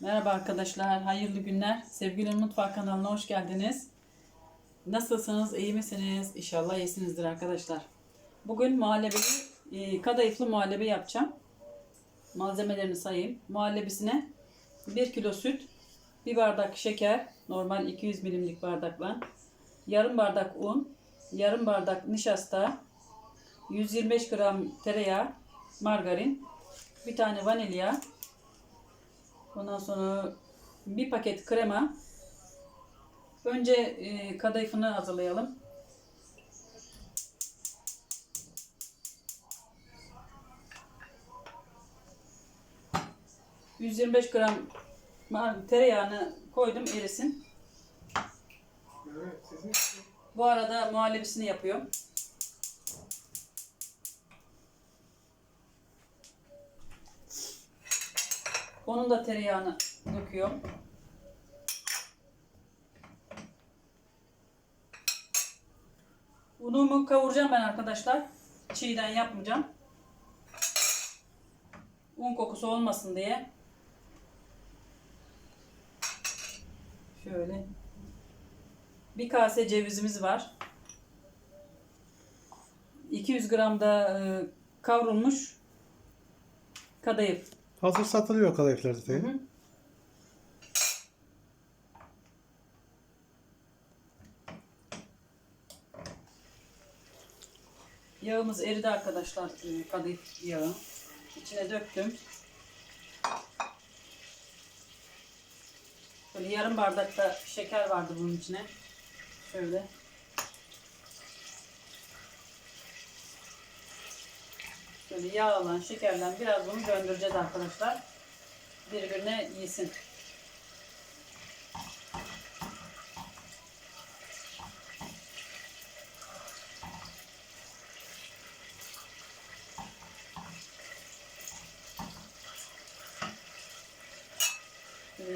Merhaba arkadaşlar, hayırlı günler. Sevgili Mutfak kanalına hoş geldiniz. Nasılsınız, iyi misiniz? İnşallah iyisinizdir arkadaşlar. Bugün muhallebeli, e, kadayıflı muhallebi yapacağım. Malzemelerini sayayım. Muhallebisine 1 kilo süt, 1 bardak şeker, normal 200 milimlik bardakla, yarım bardak un, yarım bardak nişasta, 125 gram tereyağı, margarin, bir tane vanilya, Ondan sonra bir paket krema. Önce e, kadayıfını hazırlayalım. ...125 gram tereyağını koydum erisin. Bu arada muhallebisini yapıyorum. Onun da tereyağını döküyorum. Unumu kavuracağım ben arkadaşlar. Çiğden yapmayacağım. Un kokusu olmasın diye. Şöyle. Bir kase cevizimiz var. 200 gram da e, kavrulmuş kadayıf. Hazır satılıyor kadayıflar zaten. Yağımız eridi arkadaşlar. e, Kadayıf yağı. İçine döktüm. Böyle yarım bardak da şeker vardı bunun içine. Şöyle. Şöyle yağla, şekerle biraz bunu döndüreceğiz arkadaşlar. Birbirine yesin.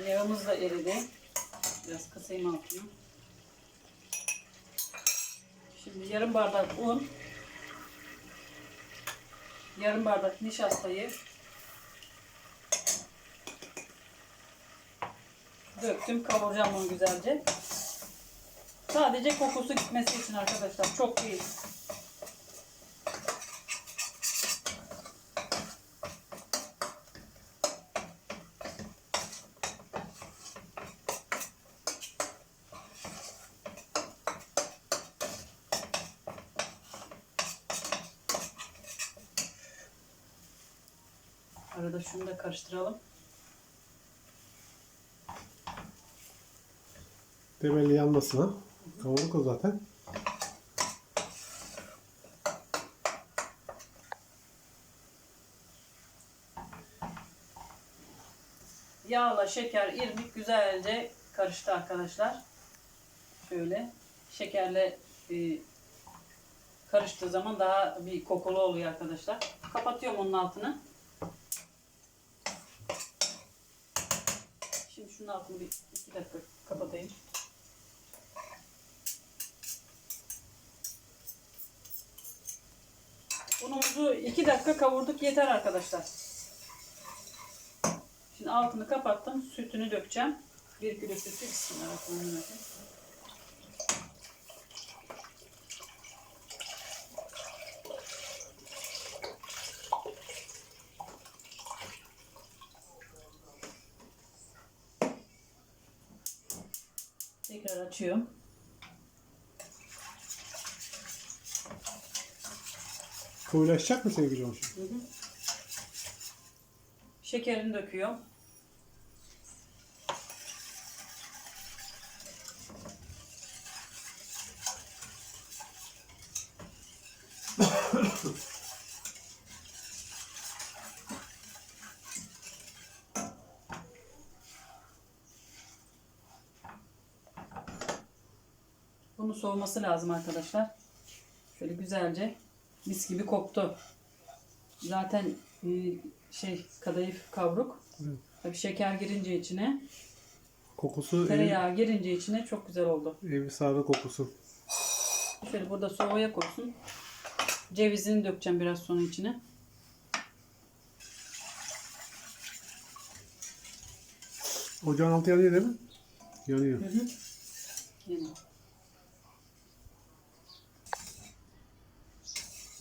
Yağımız da eridi. Biraz kısayım altını. Şimdi yarım bardak un, yarım bardak nişastayı döktüm. Kavuracağım onu güzelce. Sadece kokusu gitmesi için arkadaşlar. Çok değil. Arada şunu da karıştıralım. Temelli yanmasın ha. Kavuruk o zaten. Yağla şeker, irmik güzelce karıştı arkadaşlar. Şöyle şekerle e, karıştığı zaman daha bir kokulu oluyor arkadaşlar. Kapatıyorum onun altını. Şimdi şunun altını bir iki dakika kapatayım. Unumuzu iki dakika kavurduk yeter arkadaşlar. Şimdi altını kapattım. Sütünü dökeceğim. Bir kilo sütü. Bismillahirrahmanirrahim. Tekrar açıyorum. Koyulaşacak mı sevgili olmuşum? Hı hı. Şekerini döküyorum. Bunun soğuması lazım arkadaşlar. Şöyle güzelce mis gibi koktu. Zaten e, şey kadayıf kavruk. Evet. Tabii şeker girince içine, Kokusu ev, tereyağı girince içine çok güzel oldu. evi sardı kokusu. Şöyle burada soğuya koysun. Cevizini dökeceğim biraz sonra içine. Ocağın altı yanıyor değil mi? Yanıyor. Hı hı. Yeni.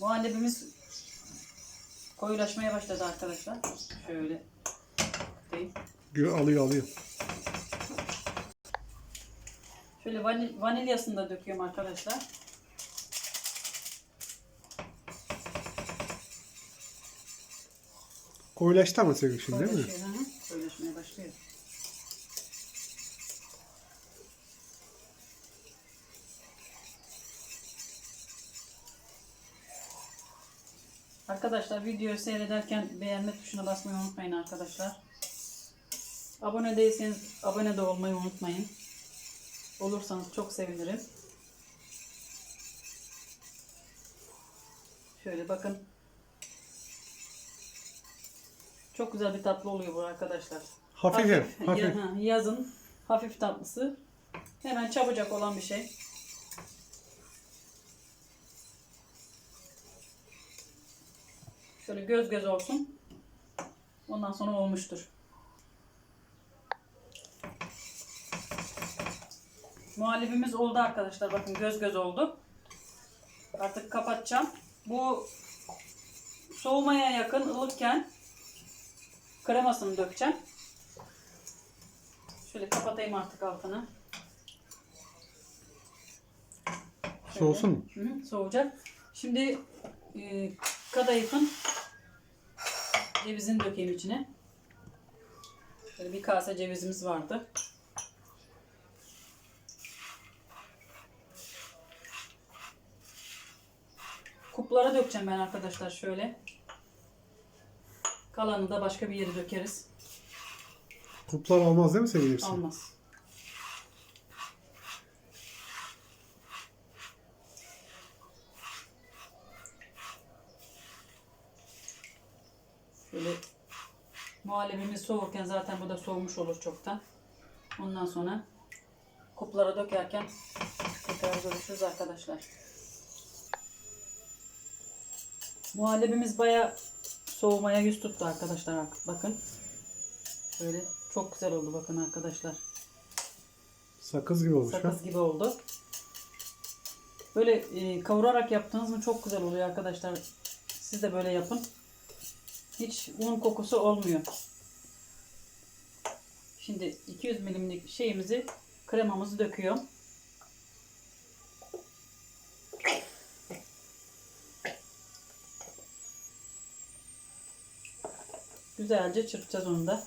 Muhallebimiz koyulaşmaya başladı arkadaşlar. Şöyle tutayım. Gö- alıyor alıyor. Şöyle vanil, vanilyasını da döküyorum arkadaşlar. Koyulaştı ama sevgili şimdi değil mi? Koyulaşıyor, hı hı. Koyulaşmaya başlıyor. Arkadaşlar videoyu seyrederken beğenme tuşuna basmayı unutmayın arkadaşlar. Abone değilseniz abone de olmayı unutmayın. Olursanız çok sevinirim. Şöyle bakın. Çok güzel bir tatlı oluyor bu arkadaşlar. Hafif hafif. Ya- ha, yazın hafif tatlısı. Hemen çabucak olan bir şey. Şöyle göz göz olsun. Ondan sonra olmuştur. Muhallebimiz oldu arkadaşlar. Bakın göz göz oldu. Artık kapatacağım. Bu soğumaya yakın ılıkken kremasını dökeceğim. Şöyle kapatayım artık altını. Şöyle. Soğusun mu? Hı hı, soğuyacak. Şimdi e, kadayıfın cevizini dökeyim içine. Şöyle bir kase cevizimiz vardı. Kuplara dökeceğim ben arkadaşlar şöyle. Kalanını da başka bir yere dökeriz. Kuplar olmaz değil mi sevgili hepsi? Almaz. Şöyle muhallebimiz soğurken zaten bu da soğumuş olur çoktan. Ondan sonra kuplara dökerken tekrar görüşürüz arkadaşlar. Muhallebimiz baya soğumaya yüz tuttu arkadaşlar. Bakın. Şöyle çok güzel oldu bakın arkadaşlar. Sakız gibi olmuş ha. Sakız gibi oldu. Böyle e, kavurarak yaptığınız mı çok güzel oluyor arkadaşlar. Siz de böyle yapın. Hiç un kokusu olmuyor. Şimdi 200 milimlik şeyimizi kremamızı döküyorum. Güzelce çırpacağız onu da.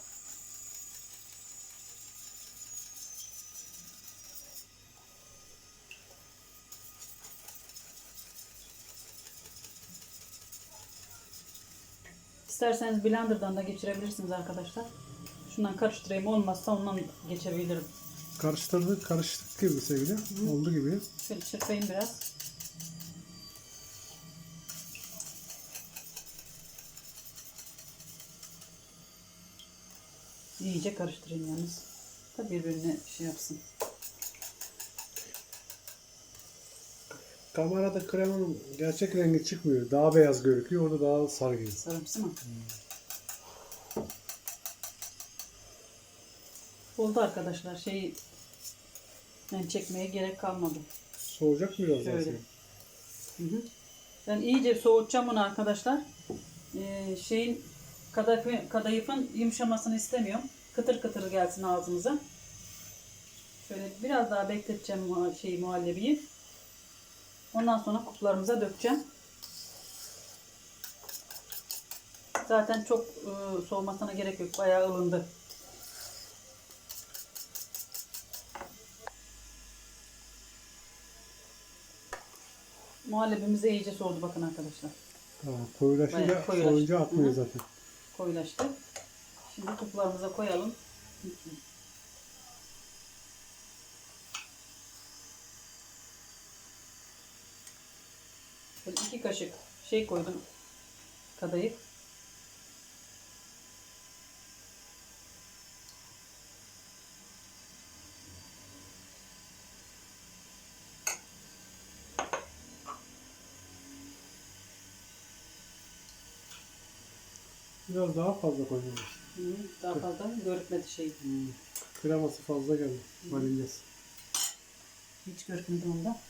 İsterseniz blenderdan da geçirebilirsiniz arkadaşlar. Şundan karıştırayım olmazsa ondan geçebilirim. Karıştırdık, karıştık gibi sevgili. Oldu gibi. Şöyle çırpayım biraz. İyice karıştırayım yalnız. Da birbirine şey yapsın. Kamerada kremanın gerçek rengi çıkmıyor. Daha beyaz görünüyor. Orada daha sarı gibi. Sarımsı mı? Oldu arkadaşlar. Şeyi yani çekmeye gerek kalmadı. Soğuyacak mı biraz Şöyle. sevgili? Hı hı. Ben iyice soğutacağım bunu arkadaşlar. Ee, şeyin kadayıfın, kadayıfın yumuşamasını istemiyorum. Kıtır kıtır gelsin ağzımıza. Şöyle biraz daha bekleteceğim şeyi muhallebiyi. Ondan sonra kuplarımıza dökeceğim. Zaten çok e, soğumasına gerek yok. Bayağı ılındı. Muhallebimiz de iyice soğudu bakın arkadaşlar. Tamam. Koyulaşınca, soğuyunca atmıyor zaten. koyulaştı. Şimdi kuplarımıza koyalım. Böyle iki kaşık şey koydum kadayıf. Biraz daha fazla koymalıyız. Hı, daha fazla görükmedi şey. Kreması fazla geldi. Vanilyası. Hiç görükmedi onda.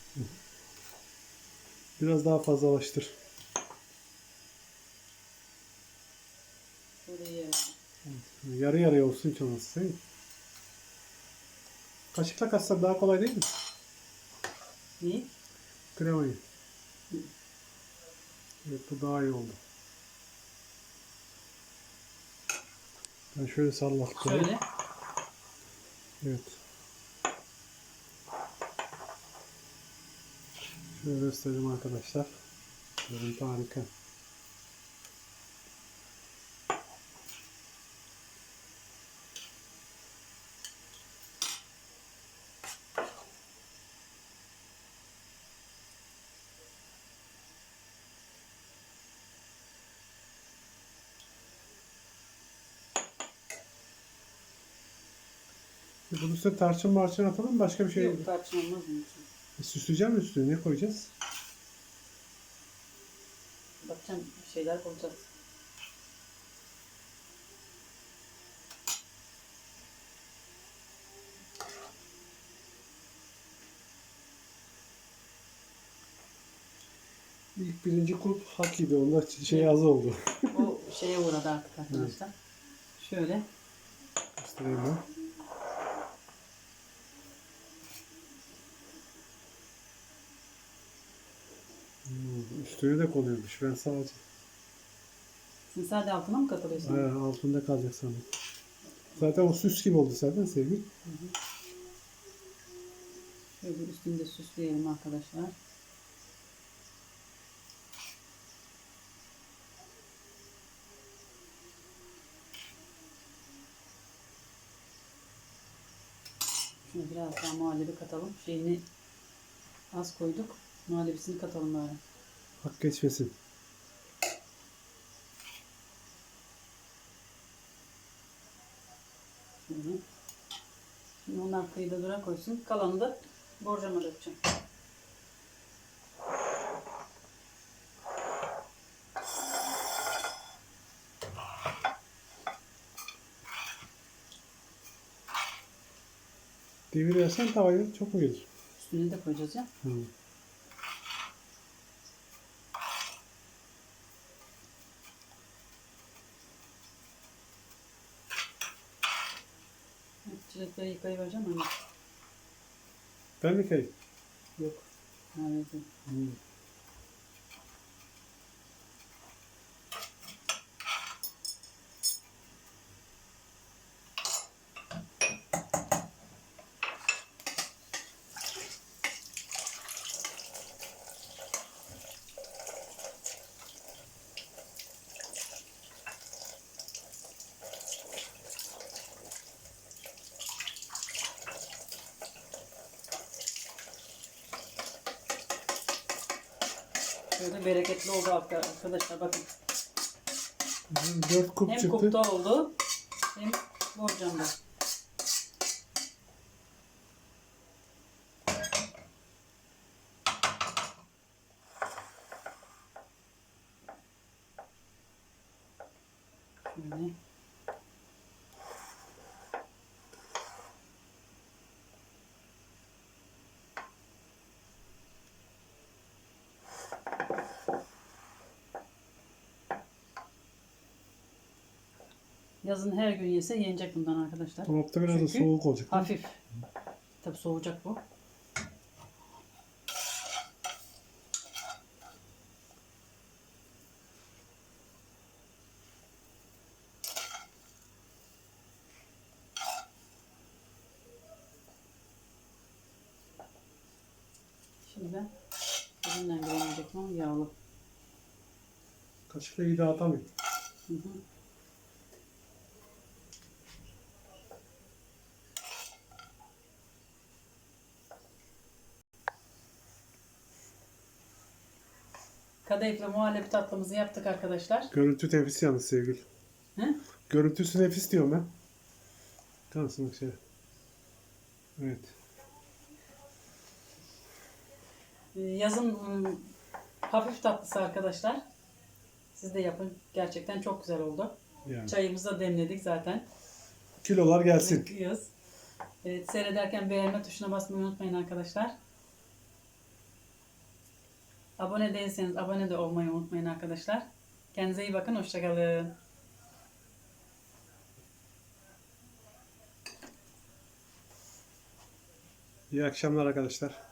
Biraz daha fazlalaştır. Böyle iyi. Yarı yarıya olsun değil mi? Kaşıkla katsak daha kolay değil mi? İyi. Kremayı. Evet bu daha iyi oldu. Ben şöyle sallattım. Şöyle. Evet. Şöyle göstereyim arkadaşlar. Görüntü harika. Bunun üstüne tarçın marçın atalım mı? Başka bir şey Yok tarçın olmaz için. E, Süsleyeceğim mi üstüne? Ne koyacağız? Bakacağım bir şeyler bulacağız. İlk birinci kulp hak yedi. Onda şey az oldu. O şeye uğradı artık arkadaşlar. Şöyle. Göstereyim ben. Hmm, üstüne de konuyormuş. Ben sadece Sen sadece altına mı katılıyorsun? ha, altında kalacak sandım. Zaten o süs gibi oldu zaten sevgili. Şöyle üstünde süsleyelim arkadaşlar. Şunu biraz daha muhallebi katalım. Şeyini az koyduk. Muhallebisini katalım böyle. Hak geçmesin. Şimdi onlar kıyıda dura koysun. Kalanı da borcama dökeceğim. Devirirsen tavayı çok mu gelir? Üstüne de koyacağız ya. Hı. Çilekleri yıkayıvereceğim ama. Ben mi kayıp? Yok. Evet. Hmm. Şöyle bereketli oldu arkadaşlar bakın. Dört kup Hem çıktı. kupta oldu hem borcamda. Şöyle. Yazın her gün yese yenecek bundan arkadaşlar. Dolapta biraz da Çünkü soğuk olacak. değil mi? Hafif. Tabi soğuyacak bu. Şimdi ben gelemeyecek ama yağlı. Kaşıkla iyi dağıtamıyor. Hı hı. Kadayıflı muhallebi tatlımızı yaptık arkadaşlar. Görüntü nefis yalnız sevgili. Hı? Görüntüsü nefis diyorum ben. Kalsın şöyle. Evet. Ee, Yazın ım, hafif tatlısı arkadaşlar. Siz de yapın. Gerçekten çok güzel oldu. Yani. Çayımızı da demledik zaten. Kilolar gelsin. Bekliyoruz. Evet, seyrederken beğenme tuşuna basmayı unutmayın arkadaşlar. Abone değilseniz abone de olmayı unutmayın arkadaşlar. Kendinize iyi bakın. Hoşçakalın. İyi akşamlar arkadaşlar.